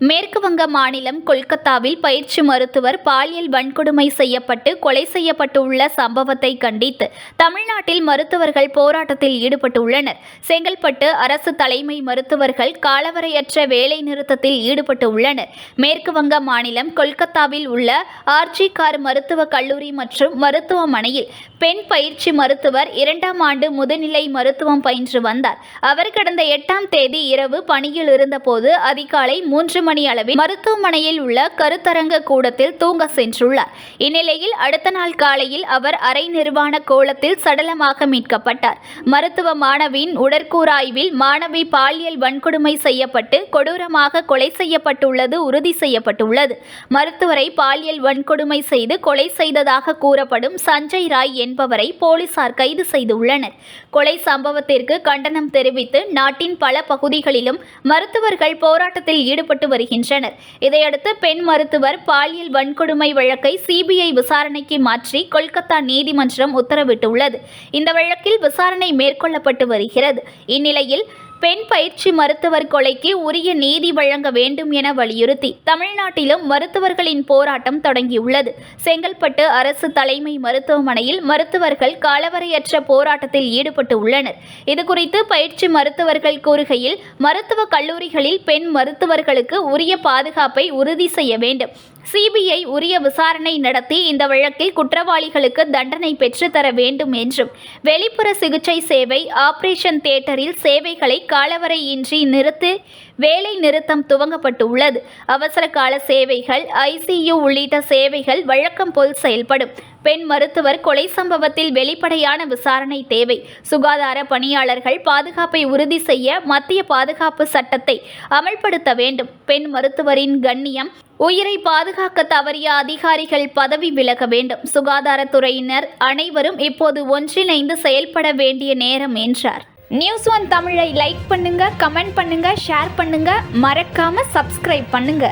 வங்க மாநிலம் கொல்கத்தாவில் பயிற்சி மருத்துவர் பாலியல் வன்கொடுமை செய்யப்பட்டு கொலை செய்யப்பட்டுள்ள சம்பவத்தை கண்டித்து தமிழ்நாட்டில் மருத்துவர்கள் போராட்டத்தில் ஈடுபட்டுள்ளனர். செங்கல்பட்டு அரசு தலைமை மருத்துவர்கள் காலவரையற்ற வேலை நிறுத்தத்தில் ஈடுபட்டு உள்ளனர் மேற்கு வங்க மாநிலம் கொல்கத்தாவில் உள்ள ஆர்ஜி கார் மருத்துவக் கல்லூரி மற்றும் மருத்துவமனையில் பெண் பயிற்சி மருத்துவர் இரண்டாம் ஆண்டு முதுநிலை மருத்துவம் பயின்று வந்தார். அவர் கடந்த எட்டாம் தேதி இரவு பணியில் இருந்தபோது அதிகாலை மூன்று மணி அளவில் மருத்துவமனையில் உள்ள கருத்தரங்க கூடத்தில் தூங்க சென்றுள்ளார். இந்நிலையில் அடுத்த நாள் காலையில் அவர் அரை நிர்வாண கோலத்தில் சடலமாக மீட்கப்பட்டார். மருத்துவ மாணவியின் உடற்கூறாய்வில் மாணவி பாலியல் வன்கொடுமை செய்யப்பட்டு கொடூரமாக கொலை செய்யப்பட்டுள்ளது உறுதி செய்யப்பட்டுள்ளது. மருத்துவரை பாலியல் வன்கொடுமை செய்து கொலை செய்ததாக கூறப்படும் சஞ்சய் ராய் என்பவரை போலீசார் கைது செய்துள்ளனர். கொலை சம்பவத்திற்கு கண்டனம் தெரிவித்து நாட்டின் பல பகுதிகளிலும் மருத்துவர்கள் போராட்டத்தில் ஈடுபட்டு வருகின்றனர். இதையடுத்து பெண் மருத்துவர் பாலியல் வன்கொடுமை வழக்கை சிபிஐ விசாரணைக்கு மாற்றி கொல்கத்தா நீதிமன்றம் உத்தரவிட்டுள்ளது. இந்த வழக்கில் விசாரணை மேற்கொள்ளப்பட்டு வருகிறது. இந்நிலையில் பெண் பயிற்சி மருத்துவர் கொலைக்கு உரிய நீதி வழங்க வேண்டும் என வலியுறுத்தி தமிழ்நாட்டிலும் மருத்துவர்களின் போராட்டம் தொடங்கியுள்ளது. செங்கல்பட்டு அரசு தலைமை மருத்துவமனையில் மருத்துவர்கள் காலவரையற்ற போராட்டத்தில் ஈடுபட்டு உள்ளனர். இதுகுறித்து பயிற்சி மருத்துவர்கள் கூறுகையில் மருத்துவக் கல்லூரிகளில் பெண் மருத்துவர்களுக்கு உரிய பாதுகாப்பை உறுதி செய்ய வேண்டும். சிபிஐ உரிய விசாரணை நடத்தி இந்த வழக்கில் குற்றவாளிகளுக்கு தண்டனை பெற்றுத்தர வேண்டும் என்றும் வெளிப்புற சிகிச்சை சேவை ஆபரேஷன் தியேட்டரில் சேவைகளை காலவரையின்றி நிறுத்து வேலை நிறுத்தம் துவங்கப்பட்டுள்ளது. அவசர கால சேவைகள் ஐசியு உள்ளிட்ட சேவைகள் வழக்கம் போல் செயல்படும். பெண் மருத்துவர் கொலை சம்பவத்தில் வெளிப்படையான விசாரணை தேவை. சுகாதார பணியாளர்கள் பாதுகாப்பை உறுதி செய்ய மத்திய பாதுகாப்பு சட்டத்தை அமல்படுத்த வேண்டும். பெண் மருத்துவரின் கண்ணியம் உயிரை பாதுகாக்க தவறிய அதிகாரிகள் பதவி விலக வேண்டும். சுகாதாரத்துறையினர் அனைவரும் இப்போது ஒன்றிணைந்து செயல்பட வேண்டிய நேரம் என்றார். நியூஸ் ஒன் தமிழை லைக் பண்ணுங்க கமெண்ட் பண்ணுங்க ஷேர் பண்ணுங்க. மறக்காம சப்ஸ்கிரைப் பண்ணுங்க.